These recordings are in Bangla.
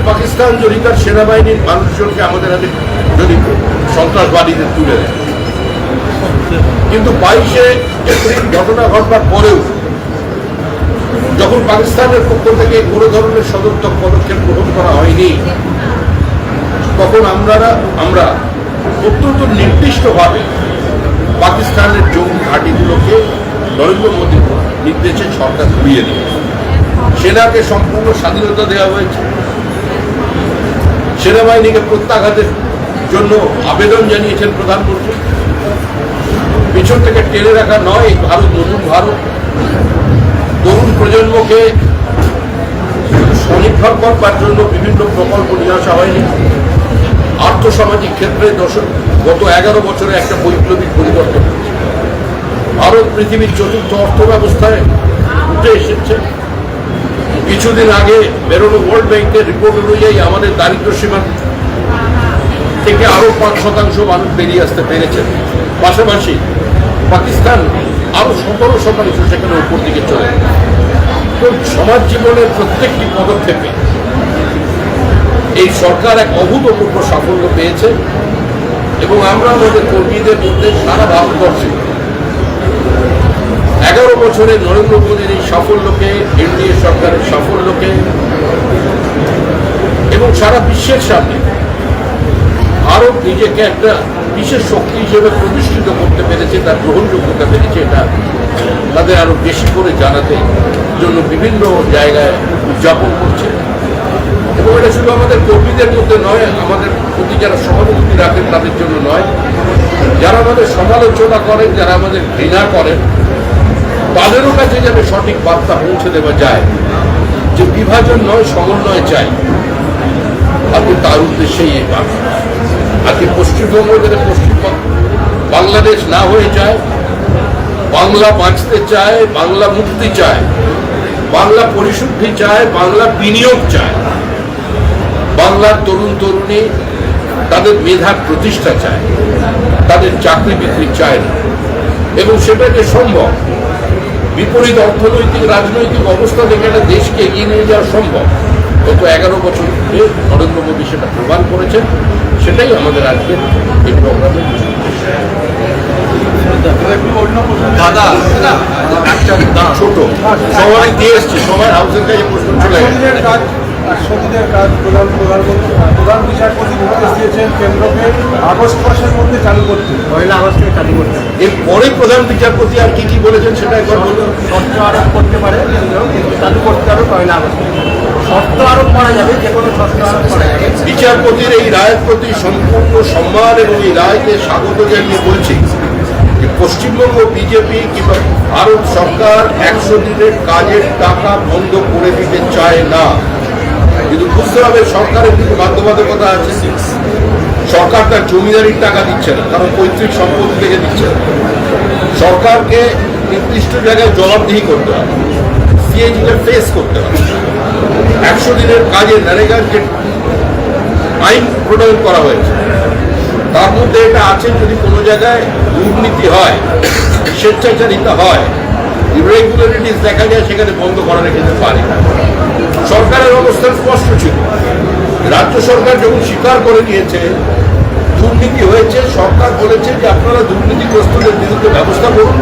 পাকিস্তান যদি তার সেনাবাহিনীর মানুষজনকে আমাদের হাতে যদি সন্ত্রাসবাদীদের তুলে দেয়। কিন্তু বাইশে এপ্রিল ঘটনা ঘটবার পরেও যখন পাকিস্তানের পক্ষ থেকে কোনো ধরনের সদর্থক পদক্ষেপ গ্রহণ করা হয়নি, তখন আমরা আমরা অত্যন্ত নির্দিষ্টভাবে পাকিস্তানের জঙ্গি ঘাঁটিগুলোকে নরেন্দ্র মোদীর নির্দেশে সরকার ঘুরিয়ে দিল সেনাকে সম্পূর্ণ স্বাধীনতা দেওয়া হয়েছে। সেনাবাহিনীকে প্রত্যাঘাতের জন্য আবেদন জানিয়েছেন প্রধানমন্ত্রী। পিছন থেকে টেনে রাখা নয়, এই ভারত, নতুন ভারত। তরুণ প্রজন্মকে স্বনির্ভর করবার জন্য বিভিন্ন প্রকল্প নিয়ে আসা হয়নি। আর্থসামাজিক ক্ষেত্রে দশক গত এগারো বছরে একটা বৈপ্লবিক পরিবর্তন ভারত পৃথিবীর চতুর্থ অর্থ ব্যবস্থায় উঠে এসেছে। কিছুদিন আগে বেরোনো ওয়ার্ল্ড ব্যাংকের রিপোর্ট অনুযায়ী আমাদের দারিদ্র সীমা থেকে আরও পাঁচ শতাংশ মানুষ বেরিয়ে আসতে পেরেছেন পাশাপাশি পাকিস্তান আরও সতেরো শতাংশ সেখানে উপর দিকে চলে। তো সমাজ জীবনের প্রত্যেকটি পদক্ষেপে এই সরকার এক অভূতপূর্ব সাফল্য পেয়েছে এবং আমরা আমাদের কর্মীদের মধ্যে সারা ভারতবর্ষে এগারো বছরে নরেন্দ্র মোদীর এই সাফল্যকে, এনডিএ সরকারের সাফল্যকে এবং সারা বিশ্বের সামনে ভারত নিজেকে একটা বিশেষ শক্তি হিসেবে প্রতিষ্ঠিত করতে পেরেছে, তার গ্রহণযোগ্যতা পেরেছে, এটা তাদের আরও বেশি করে জানাতে জন্য বিভিন্ন জায়গায় উদযাপন করছে। এবং এটা শুধু আমাদের কর্মীদের মধ্যে নয়, আমাদের প্রতি যারা সহানুভূতি রাখেন তাদের জন্য নয়, যারা আমাদের সমালোচনা করেন, যারা আমাদের ঘৃণা করেন তাদেরও কাছে যেন সঠিক বার্তা পৌঁছে দেওয়া যায়, যে বিভাজন নয়, সমন্বয় চাই। আজকে তার উদ্দেশ্যেই এই বার্তা। আজকে পশ্চিমবঙ্গ যাতে পশ্চিমবঙ্গ বাংলাদেশ না হয়ে যায় বাংলা বাঁচতে চায়, বাংলা মুক্তি চায়, বাংলা পরিশুদ্ধি চায়, বাংলা বিনিয়োগ চায়। বাংলার তরুণ তরুণী তাদের মেধার প্রতিষ্ঠা চায়, তাদের চাকরি বিক্রি চায় না। এবং সেটা যে সম্ভব বিপরীত অর্থনৈতিক রাজনৈতিক অবস্থা থেকে একটা দেশকে এগিয়ে নিয়ে যাওয়া সম্ভব। গত এগারো বছর ধরে নরেন্দ্র মোদী সেটা প্রমাণ করেছেন। সেটাই আমাদের আজকে এই প্রোগ্রামের দাদা ছোট। সবাই দিয়ে এসছে সবাই হাউসের কাছে প্রশ্ন চলে গেছে। সচিবের কাজ কাজ প্রধান প্রধানমন্ত্রী প্রধান বিচারপতি নির্দেশ দিয়েছেন কেন্দ্রকে আগস্ট মাসের মধ্যে চালু করতে। পয়লা আগস্ট থেকে চালু করতে এরপরে প্রধান বিচারপতি আর কি কি বলেছেন সেটা একবার বলুন। শর্ত আরোপ করতে পারে চালু করতে হবে পয়লা আগস্ট। শর্ত আরোপ করা যাবে যে কোনো শর্ত আরোপ করা যাবে। বিচারপতির এই রায়ের প্রতি সম্পূর্ণ সম্মান এবং এই রায়কে স্বাগত জানিয়ে বলছি যে পশ্চিমবঙ্গ বিজেপি কিংবা ভারত সরকার একশো দিনের কাজের টাকা বন্ধ করে দিতে চায় না। কিন্তু বুঝতে হবে সরকারের কিন্তু বাধ্যবাধকতা আছে সরকার তার জমিদারির টাকা দিচ্ছে না, কারণ পৈতৃক সম্পত্তি থেকে দিচ্ছে না। সরকারকে নির্দিষ্ট জায়গায় জবাবদিহি করতে হবে। সিএজিকে ফেস করতে হবে। একশো দিনের কাজে ন্যারেগার যে আইন প্রণয়ন করা হয়েছে। তার মধ্যে এটা আছে যদি কোনো জায়গায় দুর্নীতি হয়, স্বেচ্ছাচারিতা হয় ইরেগুলারিটিস দেখা যায়, সেখানে বন্ধ করা রেখে পারে সরকারের অবস্থান স্পষ্ট ছিল। রাজ্য সরকার যখন স্বীকার করে নিয়েছে, দুর্নীতি হয়েছে, সরকার বলেছে যে আপনারা দুর্নীতিগ্রস্তদের বিরুদ্ধে ব্যবস্থা করুন,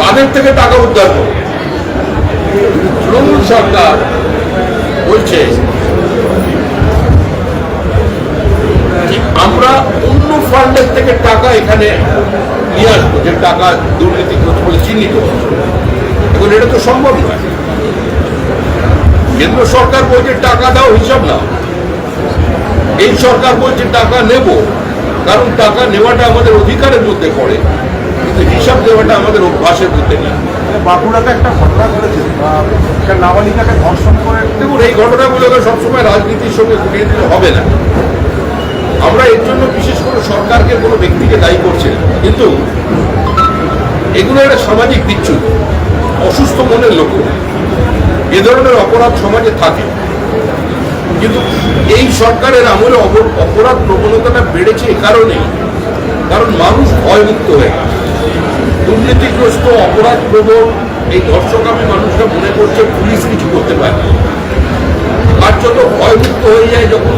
তাদের থেকে টাকা উদ্ধার করুন। তৃণমূল সরকার বলছে আমরা অন্য ফান্ডের থেকে টাকা এখানে নিয়ে আসব, যে টাকা দুর্নীতিগ্রস্ত বলে চিহ্নিত এখন এটা তো সম্ভব নয়। কেন্দ্র সরকার বলছে টাকা দাও হিসাব নাও। এই সরকার বলছে টাকা নেব কারণ টাকা নেওয়াটা আমাদের অধিকারের মধ্যে পড়ে। কিন্তু হিসাব দেওয়াটা আমাদের অভ্যাসের মধ্যে নেই। বাঁকুড়াতে একটা ঘটনা ঘটেছে আহ, একটা নাবালিকাকে ধর্ষণ করে দেখুন এই ঘটনাগুলোকে সবসময় রাজনীতির সঙ্গে দিলে হবে না। আমরা এর জন্য বিশেষ করে সরকারকে কোনো ব্যক্তিকে দায়ী করছি না। কিন্তু এগুলো একটা সামাজিক বিচ্ছুত অসুস্থ মনের লোক। এ ধরনের অপরাধ সমাজে থাকে। কিন্তু এই সরকারের আমলে অপরাধ প্রবণতাটা বেড়েছে এ কারণেই, কারণ মানুষ ভয়মুক্ত হয়ে গেছে। দুর্নীতিগ্রস্ত অপরাধ প্রবণ এই ধর্ষকামী মানুষরা মনে করছে পুলিশ কিছু করতে পারে। কার্যত ভয়মুক্ত হয়ে যায় যখন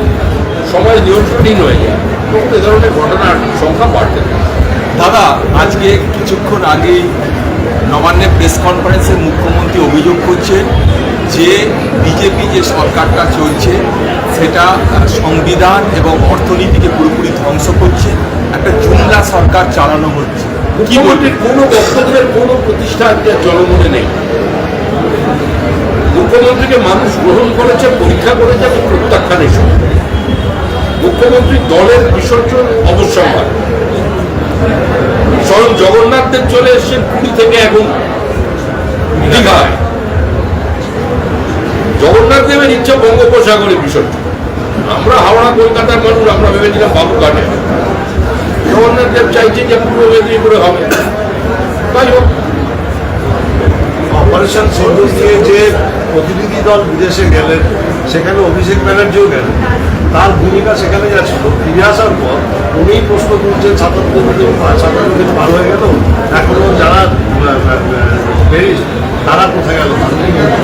সময় নিয়ন্ত্রণহীন হয়ে যায় তখন এ ধরনের ঘটনার সংখ্যা বাড়তে দাদা, আজকে কিছুক্ষণ আগেই নবান্নের প্রেস কনফারেন্সে মুখ্যমন্ত্রী অভিযোগ করছেন যে বিজেপি যে সরকারটা চলছে সেটা সংবিধান এবং অর্থনীতিকে পুরোপুরি ধ্বংস করছে একটা জুমলা সরকার চালানো হচ্ছে। কি মুখ্যমন্ত্রীর কোনো বক্তব্যের কোনো প্রতিষ্ঠা আজকে জনমনে নেই। মুখ্যমন্ত্রীকে মানুষ গ্রহণ করেছে পরীক্ষা করেছে এবং প্রত্যাখ্যানের সময় মুখ্যমন্ত্রী দলের বিসর্জন অবসম্ভার স্বয়ং জগন্নাথ দেব চলে এসেছেন পুরী থেকে এখন দীঘায় জগন্নাথ দেবের ইচ্ছা বঙ্গোপসাগরে বিসর্জন আমরা হাওড়া, কলকাতার মানুষ, আমরা ভেবেছিলাম বাবুঘাটে জগন্নাথ দেব চাইছে যে পূর্ব মেদিনীপুরে হবে। তাই হোক। অপারেশন সিন্ধু দিয়ে যে প্রতিনিধি দল বিদেশে গেলেন, সেখানে অভিষেক ব্যানার্জিও গেলেন। তার ভূমিকা সেখানে যা ছিল, ফিরে আসার পর উনি প্রশ্ন তুলছেন, সাতাত্তর দিন সাতান্ন দিন পার হয়ে গেল এখনও যারা বেরিস তারা কোথায় গেল?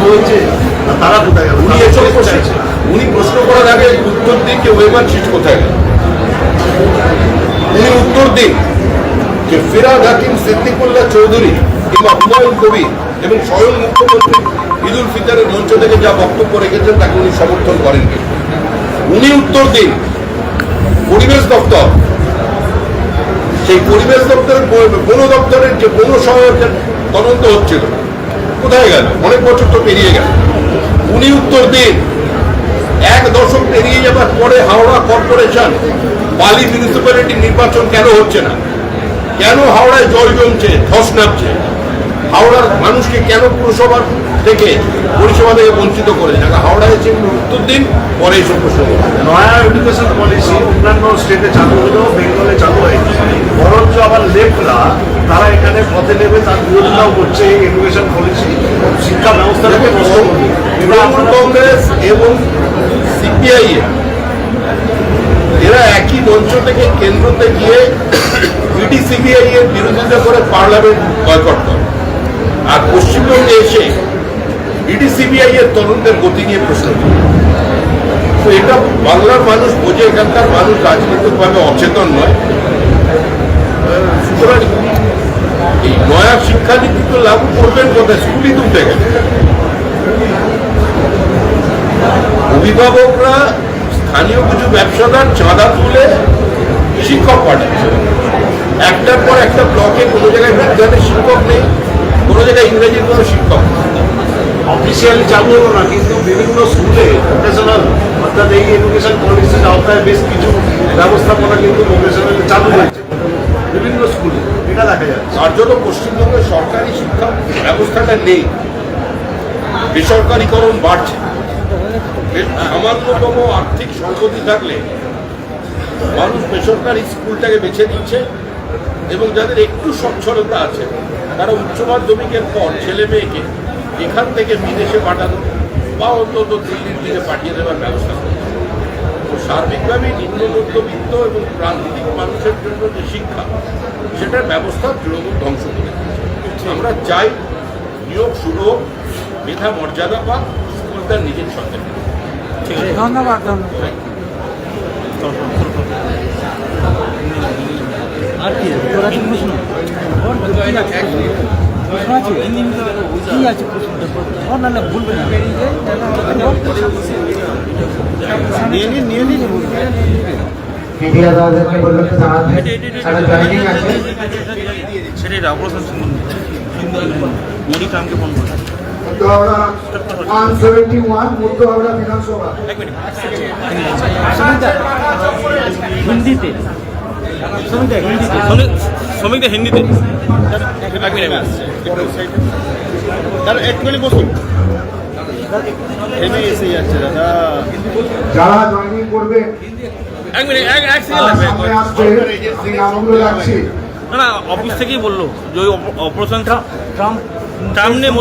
হয়েছে তারা কোথায় গেল? উনি এসব চাইছে। উনি প্রশ্ন করার আগে উত্তর দিন যে ওয়েমান সিট কোথায় গেল? উনি উত্তর দিন যে ফিরাদ হাকিম সিদ্দিকুল্লাহ চৌধুরী কিংবা হুমায়ুন কবির এবং স্বয়ং মুখ্যমন্ত্রী ঈদ উল ফিতরের মঞ্চ থেকে যা বক্তব্য রেখেছেন তাকে উনি সমর্থন করেন উনি উত্তর দিন পরিবেশ দপ্তর। সেই পরিবেশ দপ্তরের বন দপ্তরের যে বন সহায়কের তদন্ত হচ্ছিল কোথায় গেল? অনেক বছর তো পেরিয়ে গেল। উনি উত্তর দিন। এক দশক পেরিয়ে যাবার পরে হাওড়া কর্পোরেশন, বালি মিউনিসিপ্যালিটি নির্বাচন কেন হচ্ছে না? কেন হাওড়ায় জল জমছে, ধস নামছে? হাওড়ার মানুষকে কেন পুরসভার থেকে পরিষেবা থেকে বঞ্চিত করে যারা হাওড়ায় এসে উত্তর দিন পরে এসব প্রশ্ন নয়া এডুকেশন পলিসি অন্যান্য স্টেটে চালু হলেও বেঙ্গলে চালু হয়নি। বরঞ্চ আবার লেফটরা তারা এখানে পথে নেমে তার বিরোধিতাও করছে এই এডুকেশন পলিসি শিক্ষা ব্যবস্থাটাকে নষ্ট করবে। তৃণমূল কংগ্রেস এবং সিপিআই এরা একই মঞ্চ থেকে কেন্দ্রতে গিয়ে ইডি সিবিআই এর বিরোধিতা করে পার্লামেন্ট বয়কট করে। আর পশ্চিমবঙ্গে এসে ইডি, সিবিআই এর তদন্তের গতি নিয়ে প্রশ্ন তো এটা বাংলার মানুষ বোঝে, এখানকার মানুষ রাজনৈতিকভাবে অচেতন নয়। সুতরাং এই নয়া শিক্ষানীতি তো লাগু করবেন কোথায়? স্কুলই তো উঠে গেছে। অভিভাবকরা স্থানীয় কিছু ব্যবসাদার চাঁদা তুলে শিক্ষক পাঠাচ্ছে। একটার পর একটা ব্লকে অফিসিয়ালি চালু হলো না, কিন্তু বিভিন্ন স্কুলে ভোকেশনাল অর্থাৎ এই এডুকেশন পলিসির আওতায় বেশ কিছু ব্যবস্থাপনা কিন্তু ভোকেশনালি চালু হয়েছে। বিভিন্ন স্কুলে। এটা দেখা যায় যাচ্ছে কার্যত পশ্চিমবঙ্গের সরকারি শিক্ষা ব্যবস্থাটা নেই। বেসরকারীকরণ বাড়ছে। সামান্যতম আর্থিক সংগতি থাকলে মানুষ বেসরকারি স্কুলটাকে বেছে নিচ্ছে এবং যাদের একটু সচ্ছলতা আছে, তারা উচ্চ মাধ্যমিকের পর ছেলে মেয়েকে এখান থেকে বিদেশে পাঠানো বা অন্তত দিল্লির দিকে পাঠিয়ে দেওয়ার ব্যবস্থা করছে তো সার্বিকভাবে নিম্ন মধ্যবিত্ত এবং প্রান্তিক মানুষের জন্য যে শিক্ষা সেটার ব্যবস্থা তৃণমূল ধ্বংস করে আমরা চাই নিয়োগ শুরু হোক মেধা মর্যাদা পাক স্কুল তার নিজের সঙ্গে ধন্যবাদ ধন্যবাদ। আর কি? প্রশ্ন আছে? কি আছে প্রশ্নটা? ও না না ভুলবে না। নিয়ে নিন নিয়ে মিডিয়া একটা জয়েনিং আছে? সেটাই অপারেশন মোদি ফোন হিন্দিতে। হিন্দিতে শ্রমিকদের হিন্দিতে। যারা জয়েনিং করবে এক মিনিট এক এক সেকেন্ড না অফিস থেকেই বলল যে অপারেশন ট্রাম্প ট্রাম্প নিয়ে মোদি